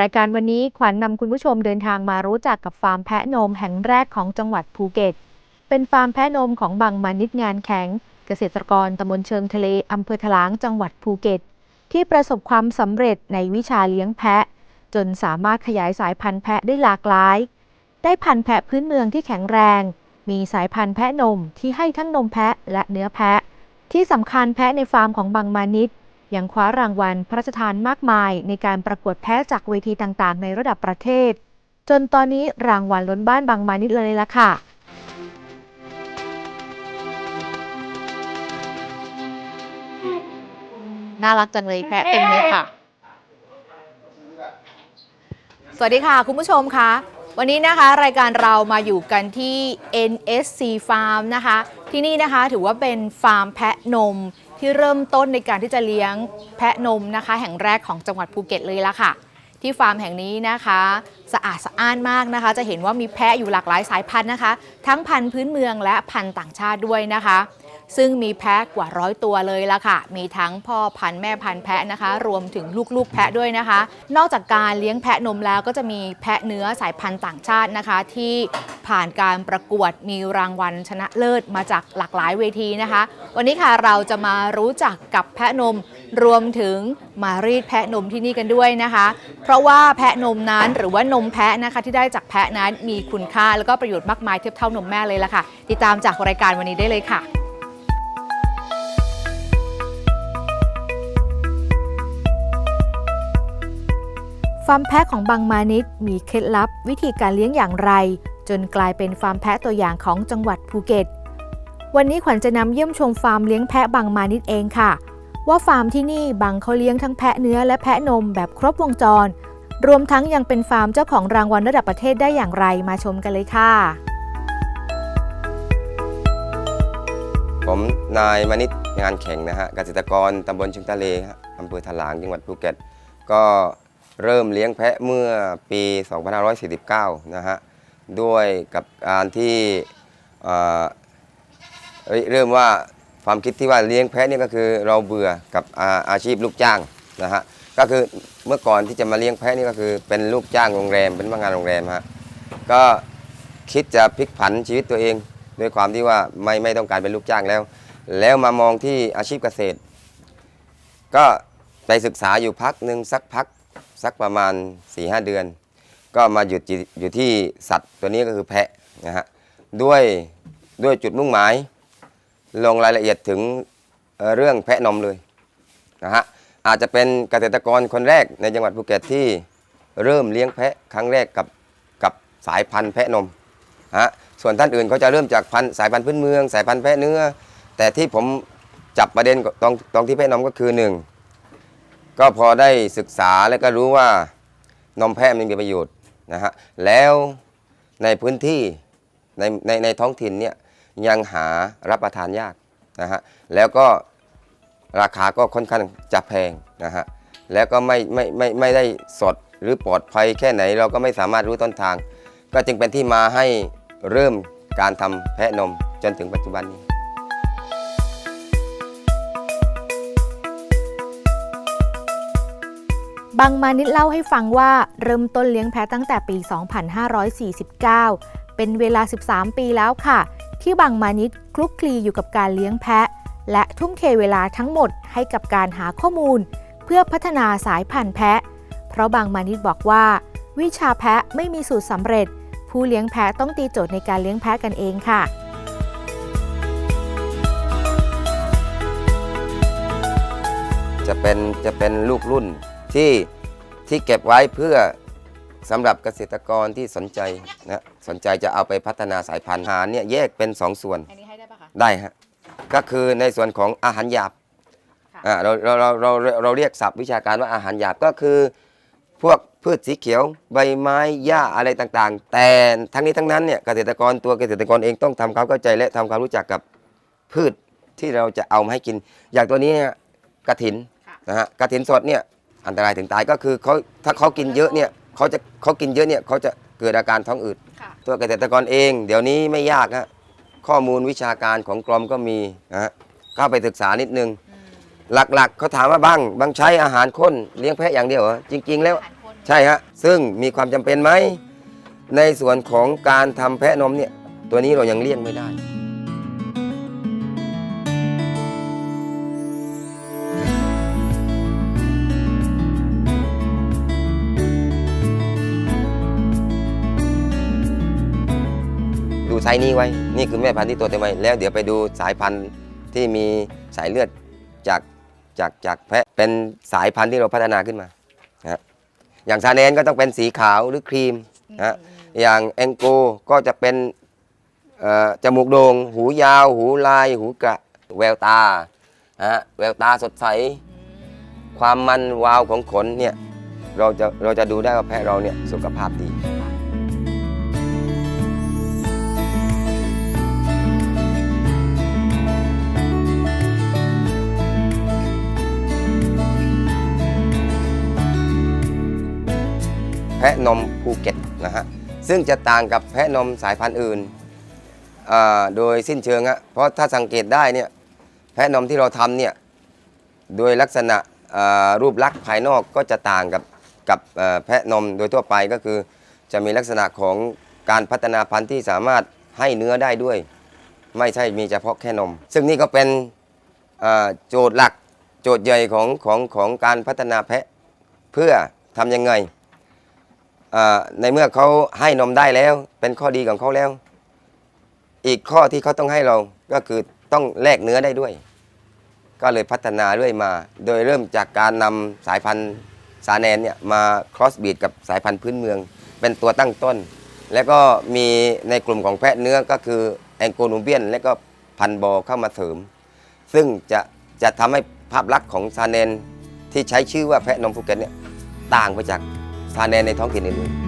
รายการวันนี้ขวัญนนำคุณผู้ชมเดินทางมารู้จักกับฟาร์มแพะนมแห่งแรกของจังหวัดภูเก็ต เป็นฟาร์มแพะนมของบางมานิดงานแข็ง เกษตรกรตำบลเชิงทะเลอำเภอถลางจังหวัดภูเก็ต ที่ประสบความสำเร็จในวิชาเลี้ยงแพะ จนสามารถขยายสายพันธุ์แพะได้หลากหลาย ได้พันธุ์แพะพื้นเมืองที่แข็งแรง มีสายพันธุ์แพะนมที่ให้ทั้งนมแพะและเนื้อแพะ ที่สำคัญแพะในฟาร์มของบางมานิด ยังคว้ารางวัลพระราชทานมากมายในการประกวดแพ้จากเวทีต่างๆ ในระดับประเทศ จนตอนนี้รางวัลล้นบ้านบางมานิดเลยละค่ะน่ารักจังเลยแพะเต็มเลยค่ะ สวัสดีค่ะ คุณผู้ชมคะวันนี้นะคะรายการเรามาอยู่กันที่ NSC Farm นะคะ ที่นี่นะคะถือว่าเป็นฟาร์มแพะนม ที่เริ่มต้นในการที่จะเลี้ยงแพะนมนะคะ แห่งแรกของจังหวัดภูเก็ตเลยละค่ะ ที่ฟาร์มแห่งนี้นะคะสะอาดสะอ้านมากนะคะ จะเห็นว่ามีแพะอยู่หลากหลายสายพันธุ์นะคะ ทั้งพันธุ์พื้นเมืองและพันธุ์ต่างชาติด้วยนะคะ ซึ่งมีแพะกว่าร้อยตัวเลยละค่ะ มีทั้งพ่อพันธุ์แม่พันธุ์แพะนะคะ รวมถึงลูกๆ แพะด้วยนะคะ นอกจากการเลี้ยงแพะนมแล้วก็จะมีแพะเนื้อสายพันธุ์ต่างชาตินะคะ ที่ผ่านการประกวดมีรางวัลชนะเลิศมาจากหลากหลายเวทีนะคะ วันนี้ค่ะเราจะมารู้จักกับแพะนมรวมถึงมารีดแพะนมที่นี่กันด้วยนะคะ เพราะว่าแพะนมนั้นหรือว่านมแพะนะคะ ที่ได้จากแพะนั้นมีคุณค่าแล้วก็ประโยชน์มากมายเทียบเท่านมแม่เลยละค่ะ ติดตามจากรายการวันนี้ได้เลยค่ะาร์มแพะของบางมานิดมีเคล็ดลับวิธีการเลี้ยงอย่างไร จนกลายเป็นฟาร์มแพะตัวอย่างของจังหวัดภูเก็ต วันนี้ขวัญจะนำเยี่ยมชมฟาร์มเลี้ยงแพะบางมานิดเองค่ะ ว่าฟาร์มที่นี่บางเขาเลี้ยงทั้งแพะเนื้อและแพะนมแบบครบวงจร รวมทั้งยังเป็นฟาร์มเจ้าของรางวัลระดับประเทศได้อย่างไรมาชมกันเลยค่ะ ผมนายมณิตงานแข่งนะฮะเกษตรกรตำบลชิงทะเลฮะอำเภอถลางจังหวัดภูเก็ต ก็ เริ่มเลี้ยงแพะเมื่อปี 2549 นะฮะ ด้วยกับการที่เริ่มว่าความคิดที่ว่าเลี้ยงแพะนี่ก็คือเราเบื่อกับอาอาชีพลูกจ้างนะฮะ ก็คือเมื่อก่อนที่จะมาเลี้ยงแพะนี่ก็คือเป็นลูกจ้างโรงแรมเป็นพนักงานโรงแรมฮะ ก็คิดจะพลิกผันชีวิตตัวเองด้วยความที่ว่าไม่ไม่ต้องการเป็นลูกจ้างแล้ว แล้วมามองที่อาชีพเกษตร ก็ไปศึกษาอยู่พักหนึ่งสักพัก สักประมาณ4ีหเดือน ก็มาหยุดอยู่อยู่ที่สัตว์ตัวนี้ก็คือแพะนะฮะด้วยด้วยจุดมุ่งหมาย ลงรายละเอียดถึงเรื่องแพะนมเลยนะฮะอาจจะเป็นเกษตรกรคนแรกในจังหวัดภูเก็ตที่เริ่มเลี้ยงแพะครั้งแรกกับกับสายพันธุ์แพะนมฮะส่วนท่านอื่นเขาจะเริ่มจากพันสายพันธุ์พื้นเมือง สายพันธุ์แพะเนื้อ แต่ที่ผมจับประเด็นตรงตรงที่แพะนมก็คือหนึ่ง ก็พอได้ศึกษาแล้วก็รู้ว่านมแพะมันมีประโยชน์นะฮะแล้วในพื้นที่ในในในท้องถิ่นเนี่ยยังหารับประทานยากนะฮะแล้วก็ราคาก็ค่อนข้างจะแพงนะฮะแล้วก็ไม่ไม่ไม่ไม่ได้สดหรือปลอดภัยแค่ไหนเราก็ไม่สามารถรู้ต้นทาง ก็จึงเป็นที่มาให้เริ่มการทำแพะนมจนถึงปัจจุบันนี้ บางมานิดเล่าให้ฟังว่าเริ่มต้นเลี้ยงแพะตั้งแต่ปี 2549 เป็นเวลา 13 ปีแล้วค่ะ ที่บางมานิดคลุกคลีอยู่กับการเลี้ยงแพะ และทุ่มเทเวลาทั้งหมดให้กับการหาข้อมูล เพื่อพัฒนาสายพันธุ์แพะ เพราะบางมานิดบอกว่า วิชาแพะไม่มีสูตรสำเร็จ ผู้เลี้ยงแพะต้องตีโจทย์ในการเลี้ยงแพะกันเองค่ะจะเป็นจะเป็นลูกรุ่น ที่ที่เก็บไว้เพื่อสำหรับเกษตรกรที่สนใจนะสนใจจะเอาไปพัฒนาสายพันธุ์อาหารเนี่ยแยกเป็น 2 ส่วนอันนี้ให้ได้ปะคะ ได้ฮะก็คือในส่วนของอาหารหยาบค่ะอ่าเราเราเราเราเราเรียกศัพท์วิชาการว่าอาหารหยาบก็คือ พวกพืชสีเขียวใบไม้หญ้าอะไรต่างๆ แต่ทั้งนี้ทั้งนั้นเนี่ยเกษตรกรตัวเกษตรกรเองต้องทำความเข้าใจและทำความรู้จักกับพืชที่เราจะเอามาให้กิน อย่างตัวนี้เนี่ยกระถินค่ะ นะฮะกระถินสดเนี่ย อันตรายถึงตายก็คือเขาถ้าเขากินเยอะเนี่ยเขาจะเขากินเยอะเนี่ยเขาจะเกิดอาการท้องอืดค่ะตัวเกษตรกรเอง เดี๋ยวนี้ไม่ยากฮะข้อมูลวิชาการของกรมก็มีนะฮะเข้าไปศึกษานิดนึงหลักๆเขาถามว่าบ้างบางใช้อาหารข้นเลี้ยงแพะอย่างเดียวเหรอจริง ๆ แล้วใช่ฮะ ซึ่งมีความจำเป็นไหม ในส่วนของการทำแพะนมเนี่ย ตัวนี้เรายังเลี่ยงไม่ได้ ดูไซส์นี้ไว้ นี่คือแม่พันธุ์ที่ตัวเต็มวัยแล้วเดี๋ยวไปดูสายพันธุ์ที่มีสายเลือดจากจากจากแพะเป็นสายพันธุ์ที่เราพัฒนาขึ้นมานะฮะอย่างซาเนนก็ต้องเป็นสีขาวหรือครีมนะฮะอย่างแองโกก็จะเป็นเอ่อจมูกโด่งหูยาว หูลาย หูกระแววตานะฮะแววตาสดใส ความมันวาวของขนเนี่ยเราจะเราจะดูได้ว่าแพะเราเนี่ยสุขภาพดี แพะนมภูเก็ตนะฮะซึ่งจะต่างกับแพะนมสายพันธุ์อื่นอ่าโดยสิ้นเชิงอะเพราะถ้าสังเกตได้เนี่ยแพะนมที่เราทำเนี่ยโดยลักษณะอ่ารูปลักษณ์ภายนอกก็จะต่างกับกับแพะนมโดยทั่วไปก็คือ จะมีลักษณะของการพัฒนาพันธุ์ที่สามารถให้เนื้อได้ด้วย ไม่ใช่มีเฉพาะแค่นม ซึ่งนี่ก็เป็นอ่าโจทย์หลักโจทย์ใหญ่ของของของการพัฒนาแพะเพื่อทำยังไง ในเมื่อเขาให้นมได้แล้ว เป็นข้อดีของเขาแล้ว อีกข้อที่เขาต้องให้เราก็คือต้องแลกเนื้อได้ด้วย ก็เลยพัฒนาเรื่อยมา โดยเริ่มจากการนำสายพันธุ์สาแนนเนี่ยมาครอสบีดกับสายพันธุ์พื้นเมือง เป็นตัวตั้งต้น แล้วก็มีในกลุ่มของแพะเนื้อก็คือแองโกนูเบียน และก็พันธ์บอเข้ามาเสริม ซึ่งจะจะทำให้ภาพลักษณ์ของซาแนนที่ใช้ชื่อว่าแพะนมภูเก็ตเนี่ยต่างไปจาก ซาแนนในท้องถิ่นอื่นๆ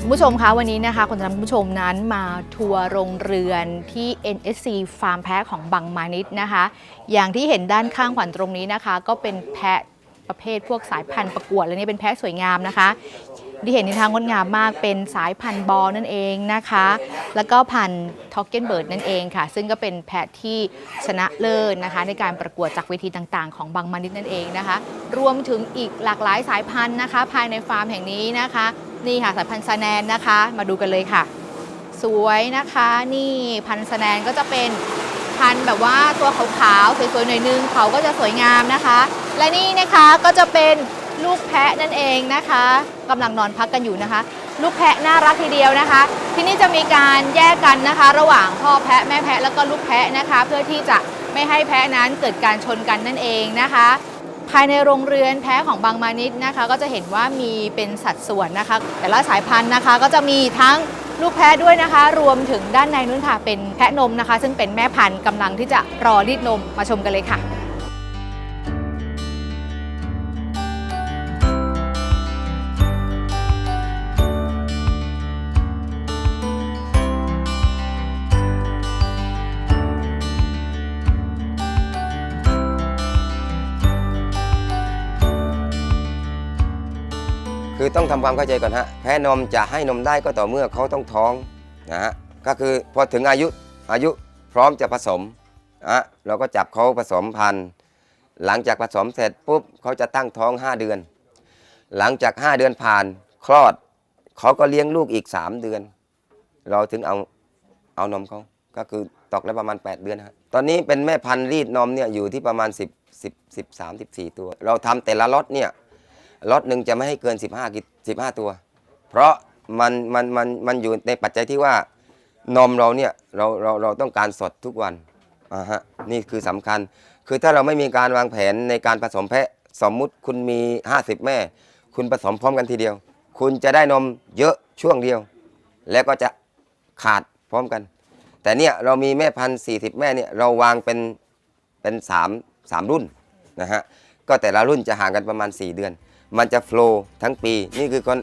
คุณผู้ชมคะวันนี้นะคะคนจะนำคุณผู้ชมนั้นมาทัวร์โรงเรือนที่ NSC ฟาร์มแพะของบังมานิดนะคะ อย่างที่เห็นด้านข้างขวัญตรงนี้นะคะ ก็เป็นแพะประเภทพวกสายพันธุ์ประกวด และนี่เป็นแพะสวยงามนะคะ ที่เห็นในทางงดงามมากเป็นสายพันธุ์บอลนั่นเองนะคะ แล้วก็พันธุ์ท็อกเกนเบิร์ดนั่นเองค่ะ ซึ่งก็เป็นแพะที่ชนะเลิศนะคะ ในการประกวดจากเวทีต่างๆ ของบางมานิดนั่นเองนะคะ รวมถึงอีกหลากหลายสายพันธุ์นะคะ ภายในฟาร์มแห่งนี้นะคะ นี่ค่ะสายพันธุ์ซาแนนนะคะ มาดูกันเลยค่ะ สวยนะคะนี่พันธุ์ซาแนนก็จะเป็นพันธุ์แบบว่าตัวขาวๆสวยๆหน่อยนึงเขาก็จะสวยงามนะคะ และนี่นะคะก็จะเป็น ลูกแพะนั่นเองนะคะกำลังนอนพักกันอยู่นะคะ ลูกแพะน่ารักทีเดียวนะคะ ที่นี่จะมีการแยกกันนะคะ ระหว่างพ่อแพะแม่แพะแล้วก็ลูกแพะนะคะ เพื่อที่จะไม่ให้แพะนั้นเกิดการชนกันนั่นเองนะคะ ภายในโรงเรือนแพะของบางมานิดนะคะ ก็จะเห็นว่ามีเป็นสัดส่วนนะคะ แต่ละสายพันธุ์นะคะก็จะมีทั้งลูกแพะด้วยนะคะ รวมถึงด้านในนู้นค่ะเป็นแพะนมนะคะ ซึ่งเป็นแม่พันธุ์กำลังที่จะรอรีดนมมาชมกันเลยค่ะ ต้องทำความเข้าใจก่อนฮะแพะนมจะให้นมได้ก็ต่อเมื่อเขาต้องท้องนะฮะก็คือพอถึงอายุอายุพร้อมจะผสมอะเราก็จับเขาผสมพันธุ์หลังจากผสมเสร็จปุ๊บเขาจะตั้งท้อง 5 เดือน หลังจาก 5 เดือนผ่านคลอดเขาก็เลี้ยงลูกอีก 3 เดือน เราถึงเอาเอานมเขาก็คือตอกแล้วประมาณ 8 เดือนฮะตอนนี้เป็นแม่พันธุ์รีดนมเนี่ยอยู่ที่ประมาณ 10 10 13 14 ตัว เราทำแต่ละล็อตเนี่ย ล็อตหนึ่งจะไม่ให้เกิน 15กิ15ตัว เพราะมันมันมันมันอยู่ในปัจจัยที่ว่านมเราเนี่ยเราเราเราต้องการสดทุกวันอ่าฮะนี่คือสำคัญ คือถ้าเราไม่มีการวางแผนในการผสมแพะสมมุติคุณมี 50 แม่ คุณผสมพร้อมกันทีเดียว คุณจะได้นมเยอะช่วงเดียว แล้วก็จะขาดพร้อมกัน แต่เนี่ยเรามีแม่พันธุ์40แม่เนี่ยเราวางเป็นเป็น3 3รุ่นนะฮะก็แต่ละรุ่นจะห่างกันประมาณ 4 เดือน มันจะโฟล์ทั้งปี นี่คือคน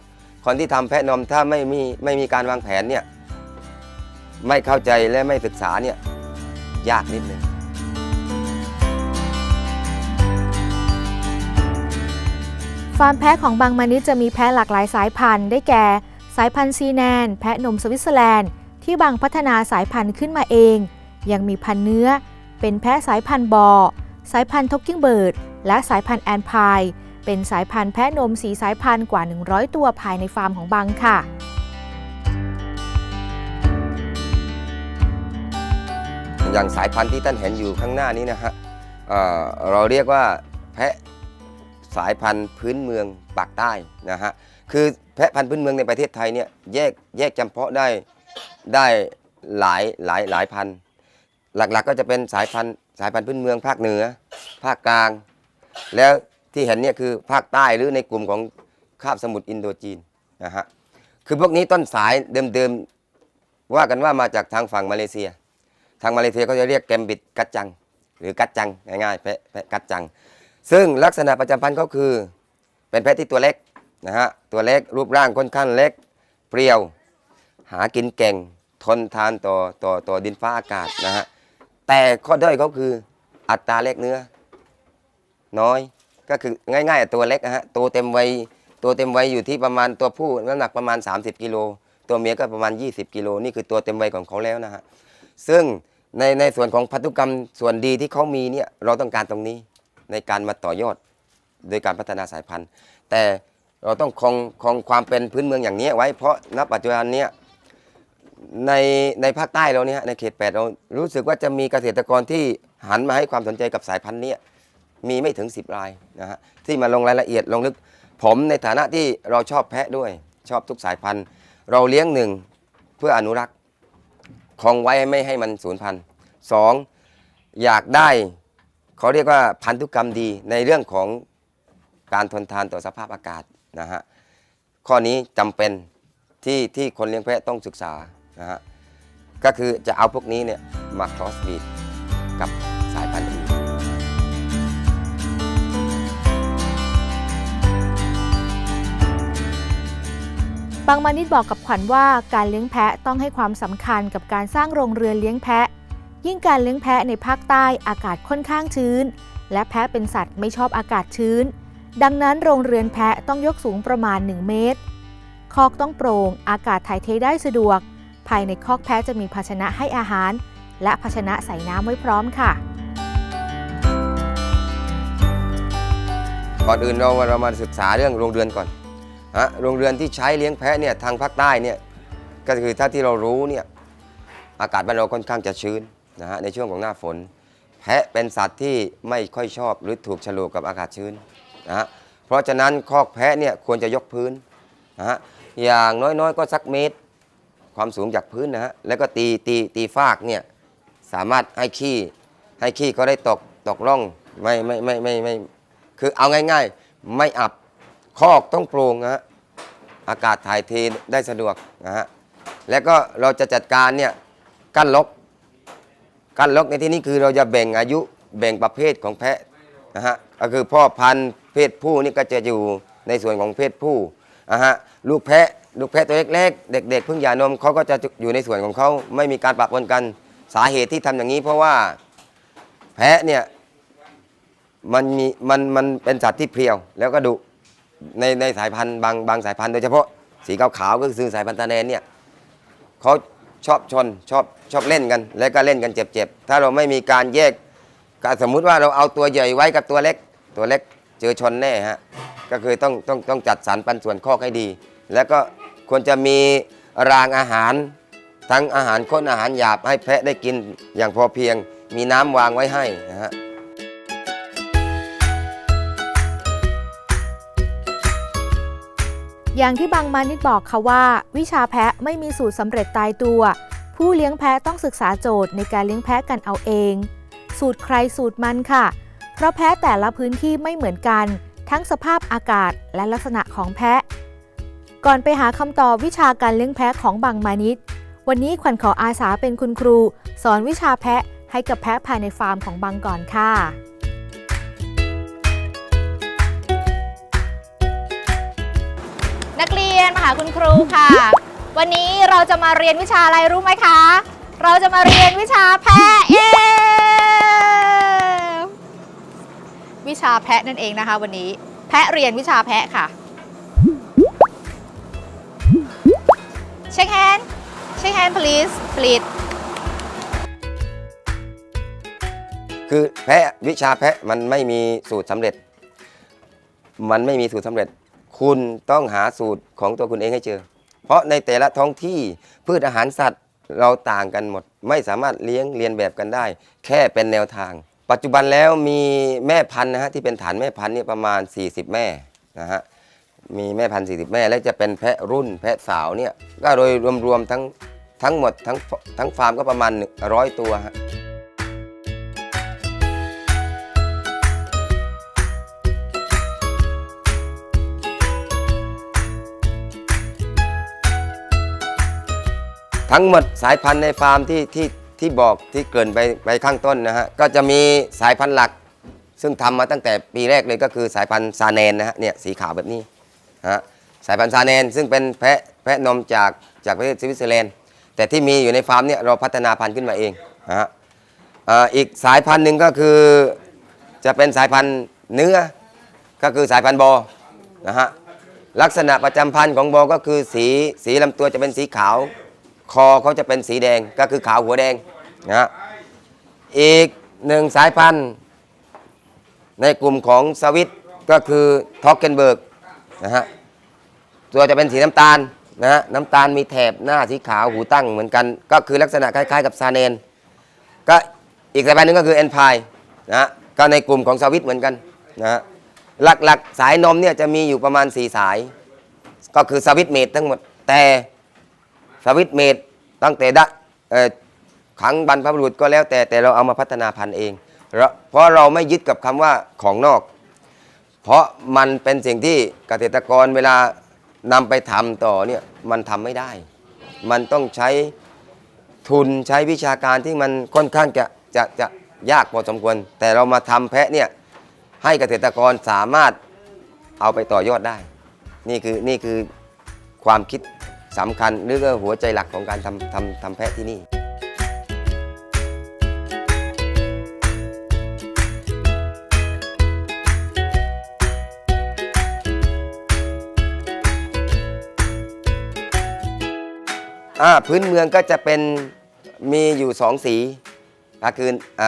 คนที่ทำแพะนมถ้าไม่มีไม่มีการวางแผนเนี่ยไม่เข้าใจและไม่ศึกษาเนี่ยยากนิดนึงฟาร์มแพะของบางมานิดจะมีแพะหลากหลายสายพันธุ์ได้แก่ สายพันธุ์ซีแนน แพะนมสวิตเซอร์แลนด์ ที่บางพัฒนาสายพันธุ์ขึ้นมาเอง ยังมีพันธุ์เนื้อ เป็นแพะสายพันธุ์บอ สายพันธุ์ท็อกกิ้งเบิร์ด และสายพันธุ์แอนพาย เป็นสายพันธุ์แพะนมสีสายพันธุ์กว่า 100 ตัวภายในฟาร์มของบางค่ะอย่างสายพันธุ์ที่ท่านเห็นอยู่ข้างหน้านี้นะฮะเเราเรียกว่าแพะสายพันธุ์พื้นเมืองปากใต้นะฮะ คือแพะพันธุ์พื้นเมืองในประเทศไทยเนี่ยแยกแยกจำเพาะได้ได้หลายหลายหลายพันธุ์ หลักๆก็จะเป็นสายพันธุ์สายพันธุ์พื้นเมืองภาคเหนือ ภาคกลาง แล้ว ที่เห็นเนี่ยคือภาคใต้หรือในกลุ่มของคาบสมุทรอินโดจีนนะฮะคือพวกนี้ต้นสายเดิมๆว่ากันว่ามาจากทางฝั่งมาเลเซีย ทางมาเลเซียเขาจะเรียกแกมบิดกัดจัง หรือกัดจังง่ายๆแพะแพกัดจัง ซึ่งลักษณะประจำพันธุ์เขาคือ เป็นแพะที่ตัวเล็กนะฮะตัวเล็กรูปร่างค่อนข้างเล็กเปรี้ยว หากินเก่งทนทานต่อต่อต่อดินฟ้าอากาศนะฮะแต่ข้อด้อยเขาคืออัตราเล็กเนื้อ น้อย ก็คือง่ายๆตัวเล็กนะฮะตัวเต็มวัยตัวเต็มวัยอยู่ที่ประมาณตัวผู้น้ำหนักประมาณ 30กิโลตัวเมียก็ประมาณ 20กิโลนี่คือตัวเต็มวัยของเขาแล้วนะฮะซึ่งในในส่วนของพันธุกรรมส่วนดีที่เขามีเนี่ยเราต้องการตรงนี้ในการมาต่อยอดโดยการพัฒนาสายพันธุ์ แต่เราต้องคงคงความเป็นพื้นเมืองอย่างนี้ไว้เพราะณปัจจุบันเนี้ยในในภาคใต้เราเนี่ยในเขตแปดเรารู้สึกว่าจะมีเกษตรกรที่หันมาให้ความสนใจกับสายพันธุ์เนี้ย มีไม่ถึง 10 รายนะฮะที่มาลงรายละเอียดลงลึก ผมในฐานะที่เราชอบแพะด้วยชอบทุกสายพันธุ์ เราเลี้ยงหนึ่งเพื่ออนุรักษ์คงไว้ไม่ให้มันสูญพันธุ์สองอยากได้เขาเรียกว่าพันธุกรรมดีในเรื่องของการทนทานต่อสภาพอากาศนะฮะข้อนี้จำเป็นที่ที่คนเลี้ยงแพะต้องศึกษานะฮะก็คือจะเอาพวกนี้เนี่ยมาครอสบีดกับ บางมานิดบอกกับขวัญว่าการเลี้ยงแพะต้องให้ความสำคัญกับการสร้างโรงเรือนเลี้ยงแพะ ยิ่งการเลี้ยงแพะในภาคใต้อากาศค่อนข้างชื้น และแพะเป็นสัตว์ไม่ชอบอากาศชื้น ดังนั้นโรงเรือนแพะต้องยกสูงประมาณ 1 เมตร คอกต้องโปร่งอากาศถ่ายเทได้สะดวก ภายในคอกแพะจะมีภาชนะให้อาหาร และภาชนะใส่น้ำไว้พร้อมค่ะก่อนอื่นเราเรามาศึกษาเรื่องโรงเรือนก่อน ฮะโรงเรือนที่ใช้เลี้ยงแพะเนี่ยทางภาคใต้เนี่ยก็คือถ้าที่เรารู้เนี่ยอากาศบ้านเราค่อนข้างจะชื้นนะฮะในช่วงของหน้าฝน แพะเป็นสัตว์ที่ไม่ค่อยชอบหรือถูกฉลูกกับอากาศชื้นนะฮะเพราะฉะนั้นคอกแพะเนี่ยควรจะยกพื้นนะฮะอย่างน้อยๆ ก็สักเมตร ความสูงจากพื้นนะฮะแล้วก็ตีตีตีฟากเนี่ยสามารถให้ขี้ให้ขี้เขาได้ตกตกร่องไม่ไม่ไม่ไม่ไม่คือเอาง่าย ๆ ไม่อับ คอกต้องโปร่งนะฮะอากาศถ่ายเทได้สะดวกนะฮะแล้วก็เราจะจัดการเนี่ยกั้นลกกั้นลกในที่นี้คือเราจะแบ่งอายุแบ่งประเภทของแพะนะฮะก็คือพ่อพันธุ์เพศผู้นี่ก็จะอยู่ในส่วนของเพศผู้นะฮะลูกแพะลูกแพะตัวเล็กๆ เด็ก ๆ เพิ่งหย่านมเขาก็จะอยู่ในส่วนของเขาไม่มีการปะปนกันสาเหตุที่ทำอย่างนี้ เพราะว่าแพะเนี่ยมันมีมันมันเป็นสัตว์ที่เพรียวแล้วก็ดุ ในในสายพันธุ์บางบางสายพันธุ์โดยเฉพาะสีขาวๆก็คือสายพันธุ์ตาแนนเนี่ยเขาชอบชนชอบชอบเล่นกัน แล้วก็เล่นกันเจ็บๆ ถ้าเราไม่มีการแยกก็สมมุติว่าเราเอาตัวใหญ่ไว้กับตัวเล็ก ตัวเล็กเจอชนแน่ฮะก็คือต้องต้องต้องจัดสรรปันส่วนข้อกให้ดี แล้วก็ควรจะมีรางอาหาร ทั้งอาหารข้นอาหารหยาบให้แพะได้กินอย่างพอเพียง มีน้ำวางไว้ให้นะฮะ อย่างที่บางมานิดบอกค่ะว่า วิชาแพะไม่มีสูตรสำเร็จตายตัว ผู้เลี้ยงแพะต้องศึกษาโจทย์ในการเลี้ยงแพะกันเอาเอง สูตรใครสูตรมันค่ะ เพราะแพะแต่ละพื้นที่ไม่เหมือนกัน ทั้งสภาพอากาศและลักษณะของแพะ ก่อนไปหาคำตอบวิชาการเลี้ยงแพะของบางมานิด วันนี้ขวัญขออาสาเป็นคุณครู สอนวิชาแพะให้กับแพะภายในฟาร์มของบางก่อนค่ะ ยนมาหาคุณครูค่ะ วันนี้เราจะมาเรียนวิชาอะไรรู้ไหมคะ เราจะมาเรียนวิชาแพะเอวิชาแพะนั่นเองนะคะ วันนี้แพะเรียนวิชาแพะค่ะเช็คแฮนด์เช็คแฮนด์ please please คือแพะวิชาแพะมันไม่มีสูตรสำเร็จ มันไม่มีสูตรสำเร็จ คุณต้องหาสูตรของตัวคุณเองให้เจอ เพราะในแต่ละท้องที่พืชอาหารสัตว์เราต่างกันหมด ไม่สามารถเลี้ยงเรียนแบบกันได้ แค่เป็นแนวทาง ปัจจุบันแล้วมีแม่พันธุ์นะฮะที่เป็นฐานแม่พันธุ์เนี่ยประมาณ 40 แม่นะฮะมีแม่พันธุ์40แม่และจะเป็นแพะรุ่นแพะสาวเนี่ยก็โดยรวมๆทั้งทั้งหมดทั้งทั้งฟาร์มก็ประมาณ 100 ตัวฮะ ทั้งหมดสายพันธุ์ในฟาร์มที่ที่ที่บอกที่เกรินไปไปข้างต้นนะฮะก็จะมีสายพันธุ์หลัก ซึ่งทำมาตั้งแต่ปีแรกเลยก็คือสายพันธุ์ซาเนนนะฮะเนี่ยสีขาวแบบนี้ฮะสายพันธุ์ซาเนนซึ่งเป็นแพะแพะนมจากจากประเทศสวิตเซอร์แลนด์แต่ที่มีอยู่ในฟาร์มเนี่ยเราพัฒนาพันธุ์ขึ้นมาเองนะฮะอ่าอีกสายพันธุ์หนึ่งก็คือจะเป็นสายพันธุ์เนื้อก็คือสายพันธุ์บอนะฮะลักษณะประจำพันธุ์ของบอก็คือสีสีลำตัวจะเป็นสีขาว คอเขาจะเป็นสีแดงก็คือขาวหัวแดงนะฮะอีกหนึ่งสายพันธุ์ ในกลุ่มของสวิตก็คือท็อกเกนเบิร์กนะฮะตัวจะเป็นสีน้ำตาลนะฮะน้ำตาลมีแถบหน้าสีขาวหูตั้งเหมือนกัน ก็คือลักษณะคล้ายๆกับซาเนน ก็อีกสายพันธุ์หนึงก็คือเอนพายนะฮะก็ในกลุ่มของสวิตเหมือนกันนะฮะหลักๆสายนมเนี่ยจะมีอยู่ประมาณ 4 สาย ก็คือสวิตเมดทั้งหมดแต่ สวิตเมดตั้งแต่ดะขังบรรพบุรุษก็แล้วแต่แต่เราเอามาพัฒนาพันธุ์เอง เพราะเราไม่ยึดกับคำว่าของนอก เพราะมันเป็นสิ่งที่เกษตรกรเวลานำไปทำต่อเนี่ยมันทำไม่ได้ มันต้องใช้ทุนใช้วิชาการที่มันค่อนข้างจะจะจะยากพอสมควร แต่เรามาทำแพะเนี่ยให้เกษตรกรสามารถเอาไปต่อยอดได้ นี่คือนี่คือความคิด สำคัญหรือก็หัวใจหลักของการทำทำทำแพะที่นี่ พื้นเมืองก็จะเป็นมีอยู่สองสีก็คืออ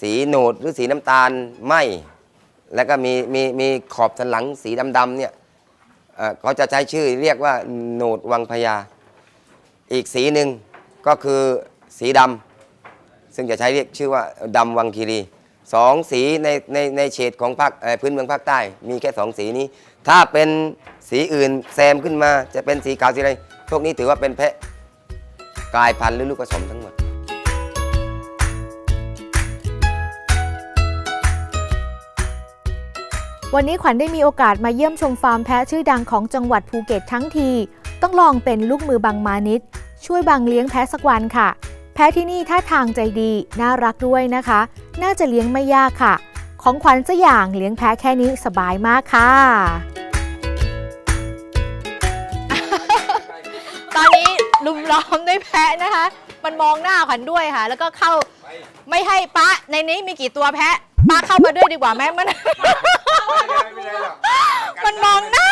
สีโหนดหรือสีน้ำตาลไหมแล้วก็มีมีมีขอบสันหลังสีดำๆเนี่ย เขาจะใช้ชื่อเรียกว่าโหนดวังพญาอีกสีหนึ่งก็คือสีดำซึ่งจะใช้เรียกชื่อว่าดำวังคีรีสองสีในในในเฉดของภาคพื้นเมืองภาคใต้ มีแค่สองสีนี้ ถ้าเป็นสีอื่นแซมขึ้นมาจะเป็นสีขาวสีอะไรพวกนี้ถือว่าเป็นแพะกลายพันธุ์หรือลูกผสมทั้งหมด วันนี้ขวัญได้มีโอกาสมาเยี่ยมชมฟาร์มแพะชื่อดังของจังหวัดภูเก็ตทั้งที ต้องลองเป็นลูกมือบางมานิด ช่วยบางเลี้ยงแพะสักวันค่ะ แพะที่นี่ท่าทางใจดี น่ารักด้วยนะคะ น่าจะเลี้ยงไม่ยากค่ะ ของขวัญสัอย่างเลี้ยงแพะแค่นี้สบายมากค่ะ ตอนนี้ลุมล้อมด้วยแพะนะคะ มันมองหน้าขวัญด้วยค่ะ แล้วก็เข้าไม่ให้ป้าในนี้มีกี่ตัวแพะ มาเข้ามาด้วยดีกว่าแม่มันมันมองหน้า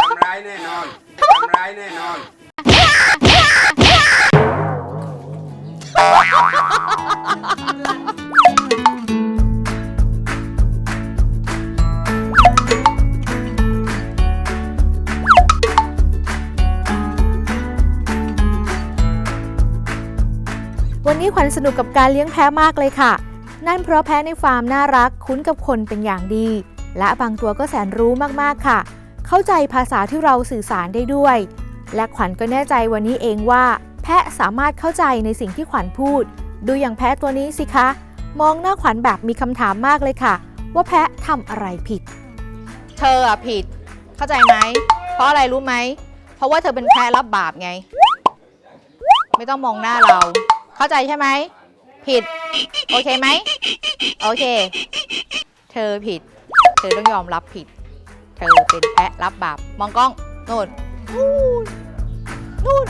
ทำร้ายแน่นอนทำร้ายแน่นอน วันนี้ขวัญสนุกกับการเลี้ยงแพ้มากเลยค่ะ นั่นเพราะแพะในฟาร์มน่ารักคุ้นกับคนเป็นอย่างดี และบางตัวก็แสนรู้มากๆค่ะ เข้าใจภาษาที่เราสื่อสารได้ด้วย และขวัญก็แน่ใจวันนี้เองว่า แพะสามารถเข้าใจในสิ่งที่ขวัญพูด ดูอย่างแพะตัวนี้สิคะ มองหน้าขวัญแบบมีคำถามมากเลยค่ะ ว่าแพะทำอะไรผิด เธออะผิด เข้าใจไหมเพราะอะไรรู้ไหมเพราะว่าเธอเป็นแพ้รับบาปไง ไม่ต้องมองหน้าเรา เข้าใจใช่ไหม ผิด โอเคไหม โอเค เธอผิด เธอต้องยอมรับผิด เธอเป็นแพะรับบาป มองกล้องนู่นนู่นนู่น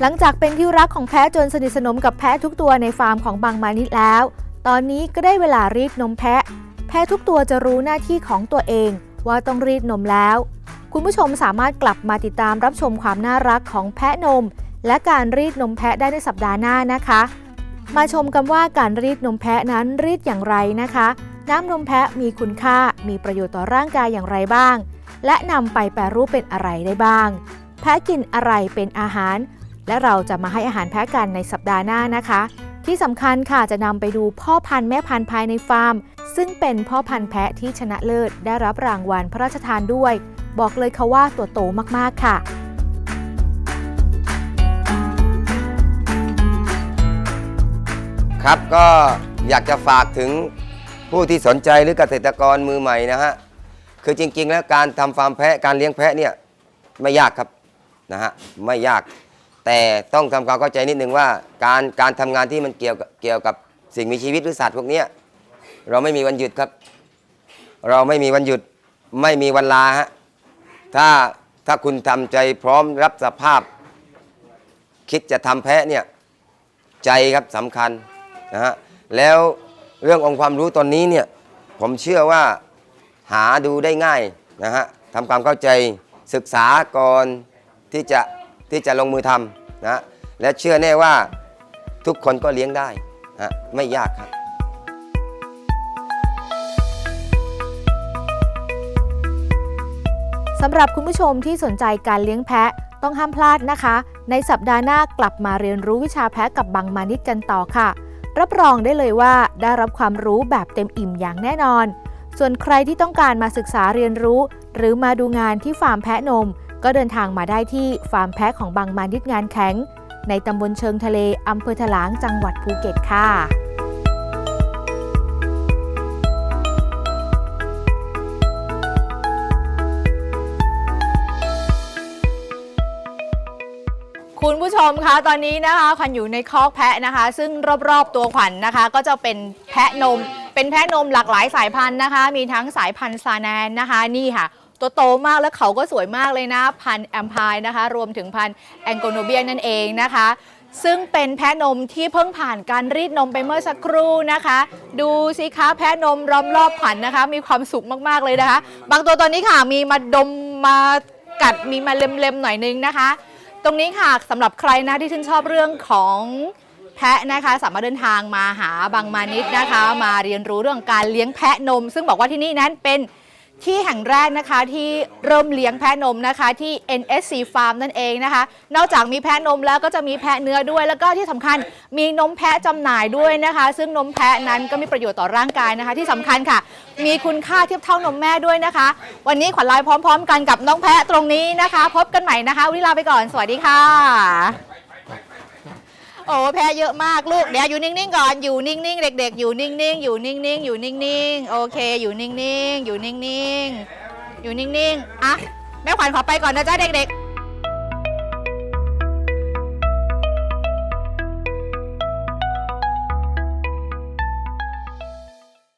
หลังจากเป็นที่รักของแพะจนสนิทสนมกับแพะทุกตัวในฟาร์มของบางมานิดแล้ว ตอนนี้ก็ได้เวลารีดนมแพะ แพะทุกตัวจะรู้หน้าที่ของตัวเอง ว่าต้องรีดนมแล้ว คุณผู้ชมสามารถกลับมาติดตามรับชมความน่ารักของแพะนม และการรีดนมแพะได้ในสัปดาห์หน้านะคะ มาชมกันว่าการรีดนมแพะนั้นรีดอย่างไรนะคะ น้ำนมแพะมีคุณค่า มีประโยชน์ต่อร่างกายอย่างไรบ้าง และนำไปแปรรูปเป็นอะไรได้บ้าง แพะกินอะไรเป็นอาหาร และเราจะมาให้อาหารแพะกันในสัปดาห์หน้านะคะ ที่สำคัญค่ะจะนำไปดูพ่อพันธุ์แม่พันธุ์ภายในฟาร์ม ซึ่งเป็นพ่อพันธุ์แพะที่ชนะเลิศได้รับรางวัลพระราชทานด้วย บอกเลยค่ะว่าตัวโตมากๆค่ะครับก็อยากจะฝากถึงผู้ที่สนใจหรือเกษตรกรมือใหม่นะฮะคือจริง ๆ แล้วการทำฟาร์มแพะการเลี้ยงแพะเนี่ยไม่ยากครับนะฮะไม่ยาก แต่ต้องทำความเข้าใจนิดนึงว่าการการทำงานที่มันเกี่ยวกับเกี่ยวกับสิ่งมีชีวิตหรือสัตว์พวกเนี้ยเราไม่มีวันหยุดครับ เราไม่มีวันหยุดไม่มีวันลาฮะถ้าถ้าคุณทำใจพร้อมรับสภาพ คิดจะทำแพะเนี่ยใจครับสำคัญนะฮะแล้วเรื่ององค์ความรู้ตอนนี้เนี่ยผมเชื่อว่าหาดูได้ง่ายนะฮะทำความเข้าใจศึกษาก่อนที่จะ ที่จะลงมือทำนะและเชื่อแน่ว่าทุกคนก็เลี้ยงได้ฮะไม่ยากครับสำหรับคุณผู้ชมที่สนใจการเลี้ยงแพะต้องห้ามพลาดนะคะ ในสัปดาห์หน้ากลับมาเรียนรู้วิชาแพะกับบังมานิดกันต่อค่ะ รับรองได้เลยว่าได้รับความรู้แบบเต็มอิ่มอย่างแน่นอน ส่วนใครที่ต้องการมาศึกษาเรียนรู้ หรือมาดูงานที่ฟาร์มแพะนม ก็เดินทางมาได้ที่ฟาร์มแพะของบังมานิดงานแข็ง ในตำบลเชิงทะเลอำเภอถลางจังหวัดภูเก็ตค่ะคุณผู้ชมคะตอนนี้นะคะขวัญอยู่ในคอกแพะนะคะ ซึ่งรอบๆตัวขวัญนะคะ ก็จะเป็นแพะนม เป็นแพะนมหลากหลายสายพันธุ์นะคะ มีทั้งสายพันธุ์ซาแนนนะคะนี่ค่ะ ตัวโตมากแล้วเขาก็สวยมากเลยนะพันแอมพายนะคะ รวมถึงพันแองโกโนเบียนั่นเองนะคะ ซึ่งเป็นแพะนมที่เพิ่งผ่านการรีดนมไปเมื่อสักครู่นะคะ ดูสิคะแพะนมล้อมรอบขวัญนะคะ มีความสุขมากๆเลยนะคะ บางตัวตอนนี้ค่ะมีมาดมมากัดมีมาเล็มๆหน่อยนึงนะคะ ตรงนี้ค่ะสำหรับใครนะที่ชื่นชอบเรื่องของแพะนะคะสามารถเดินทางมาหาบางมานิดนะคะ มาเรียนรู้เรื่องการเลี้ยงแพะนม ซึ่งบอกว่าที่นี่นั้นเป็น ที่แห่งแรกนะคะที่เริ่มเลี้ยงแพะนมนะคะที่ NSC Farm นั่นเองนะคะ นอกจากมีแพะนมแล้วก็จะมีแพะเนื้อด้วย แล้วก็ที่สำคัญมีนมแพะจำหน่ายด้วยนะคะ ซึ่งนมแพะนั้นก็มีประโยชน์ต่อร่างกายนะคะ ที่สำคัญค่ะ มีคุณค่าเทียบเท่านมแม่ด้วยนะคะ วันนี้ขวัญไลน์พร้อม ๆ กันกับน้องแพะตรงนี้นะคะ พบกันใหม่นะคะวันนี้ลาไปก่อน สวัสดีค่ะ โอ้แพ้เยอะมากลูกเดี๋ยวอยู่นิ่งๆก่อนอยู่นิ่งๆเด็ก ๆ อยู่นิ่งๆอยู่นิ่งๆอยู่นิ่งๆโอเคอยู่นิ่งๆอยู่นิ่งๆอยู่นิ่งๆอะแม่ขวัญขอไปก่อนนะจ๊ะเด็ก ๆ